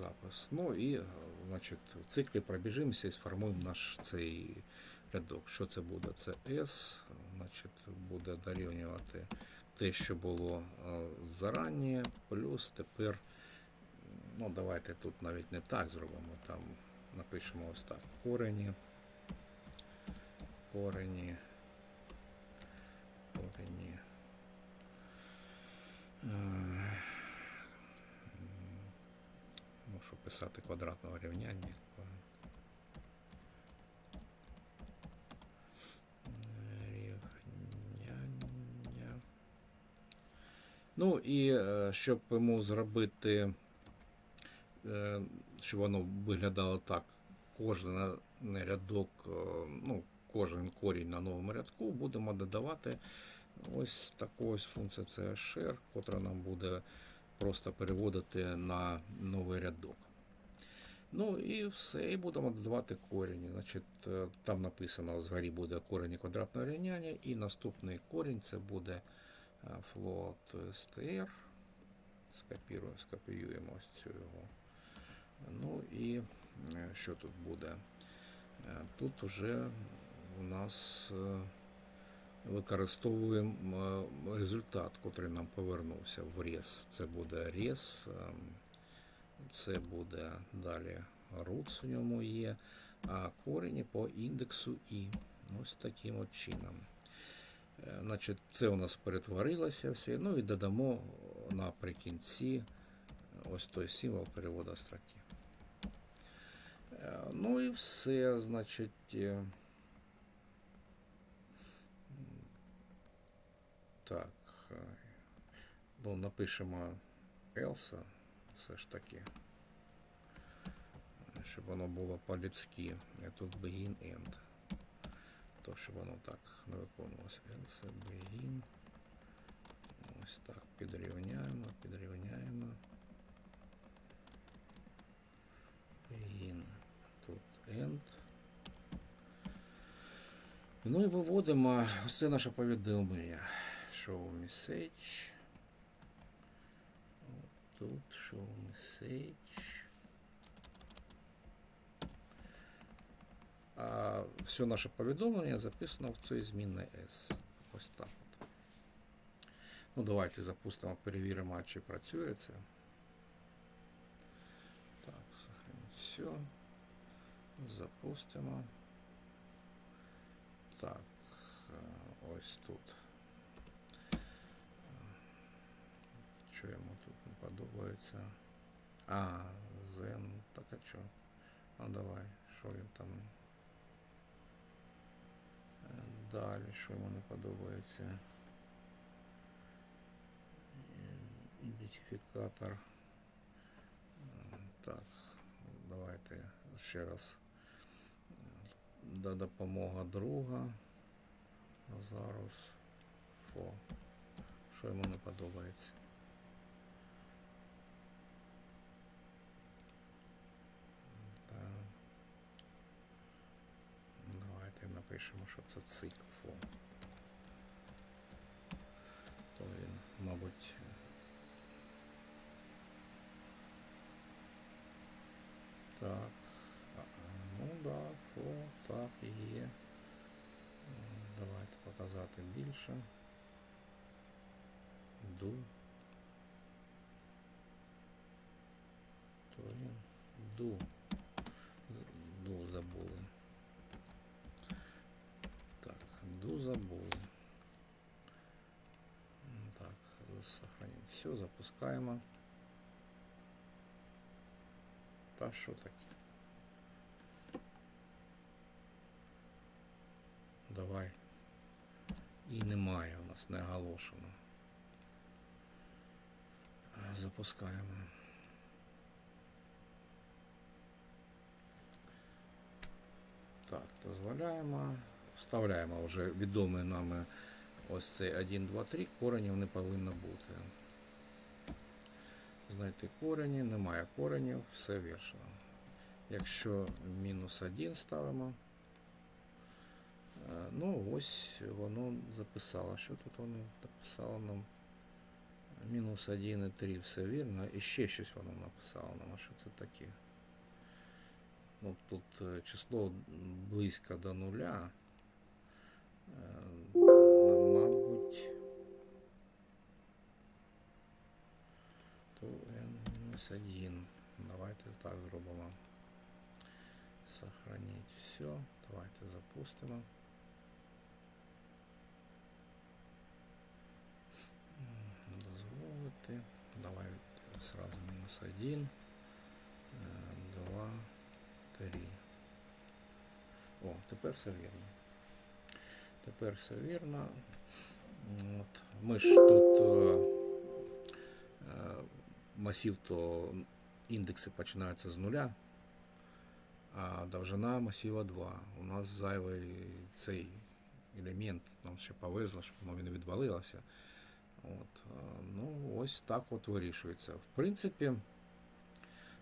запис. Ну і е, значить, в циклі пробіжимося і сформуємо наш цей рядок. Що це буде? Це S, значить, буде дорівнювати те, що було е, зарані, плюс тепер, ну давайте тут навіть не так зробимо, там напишемо ось так. Корені. Корені. Корені. Писати квадратного рівняння. Рівняння. Ну і е, щоб йому зробити, е, щоб воно виглядало так, кожен рядок, е, ну, кожен корінь на новому рядку будемо додавати ось таку ось функцію share, котра нам буде просто переводити на новий рядок. Ну і все, і будемо додавати корінь. Значить, е, там написано згорі буде корінь квадратного рівняння, і наступний корінь це буде е, float str. Скопіруємо, скопіюємо ось цю його. Ну і е, що тут буде? Е, Тут уже у нас е, використовуємо е, результат, котрий нам повернувся в рез. Це буде рез, ем, це буде далі roots у ньому є, а корені по індексу і. Ось таким от чином. Е, Значить, це у нас перетворилося все. Ну і додамо наприкінці ось той символ переводу строки. Е, Ну і все, значить. е, Так. е, Ну, напишемо Elsa, все ж таки. Щоб воно було по-людськи. Тут begin end. То, щоб воно так не виконувалося. Elsa, begin. Ось так. Підрівняємо, підрівняємо. Begin. Тут end. Ну і виводимо ось це наше повідомлення. Show message. От Тут show message. А все наше повідомлення записано в цій змінній S. Ось так от. Ну, давайте запустимо, перевіримо, чи працює це. Так, сохранить все. Запустимо. Так, е, ось тут. Що йому тут не подобається? А, Zen, так а що? А давай, що він там? Далі, що йому не подобається? Ідентифікатор. Так, давайте ще раз. Да допомога друга. Зараз. Фо. Що йому не подобається? напишемо, що це цикл фо. То він, мабуть. Так. А, Ну да, фо, так і є. М, Давайте показати більше. Ду. То він. Ду. Ду забули. Забули. Так, сохраним. Все, запускаємо. Та що таке? Давай. І немає у нас не оголошено. Запускаємо. Так, дозволяємо. Вставляємо вже відомий нами ось цей 1, 2, 3. Коренів не повинно бути. Знайти корені, немає коренів, все вірно. Якщо мінус 1 ставимо. Е, Ну, ось воно записало. Що тут воно написало нам? Мінус 1 і 3, все вірно. І ще щось воно написало нам, а що це таке. Ну, тут е, число близько до нуля. Мабуть. То N-1. Давайте так зробимо. Сохранить все. Давайте запустимо. Дозволити. Давай сразу мінус 1. 2, 3. О, тепер все вірно. Тепер все вірно. От. Ми ж тут е, е, то індекси починаються з нуля, а довжина масива 2. У нас зайвий цей елемент, нам ще повезло, щоб воно не відвалилося. От, е, ну, ось так от вирішується. В принципі,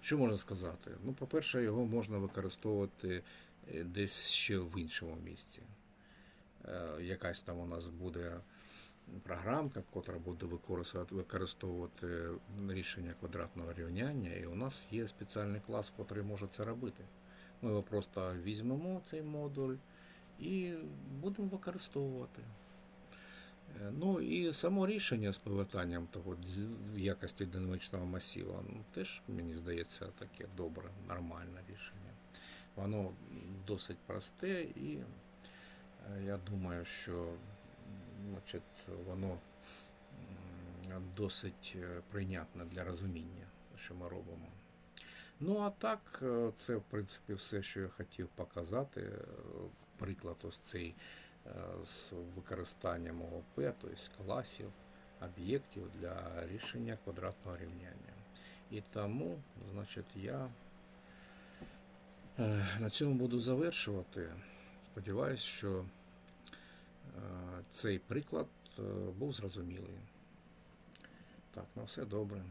що можна сказати? Ну, по-перше, його можна використовувати десь ще в іншому місці. Якась там у нас буде програмка, яка буде використовувати, рішення квадратного рівняння, і у нас є спеціальний клас, який може це робити. Ми його просто візьмемо, цей модуль, і будемо використовувати. Е, Ну і само рішення з повертанням того якості динамічного масива, ну, теж, мені здається, таке добре, нормальне рішення. Воно досить просте і я думаю, що значить, воно досить е, прийнятне для розуміння, що ми робимо. Ну, а так, е, це, в принципі, все, що я хотів показати. Е, Приклад ось цей е, з використанням ООП, тобто класів, об'єктів для рішення квадратного рівняння. І тому, значить, я е, на цьому буду завершувати. Сподіваюсь, що е, цей приклад е, був зрозумілий. Так, на все добре.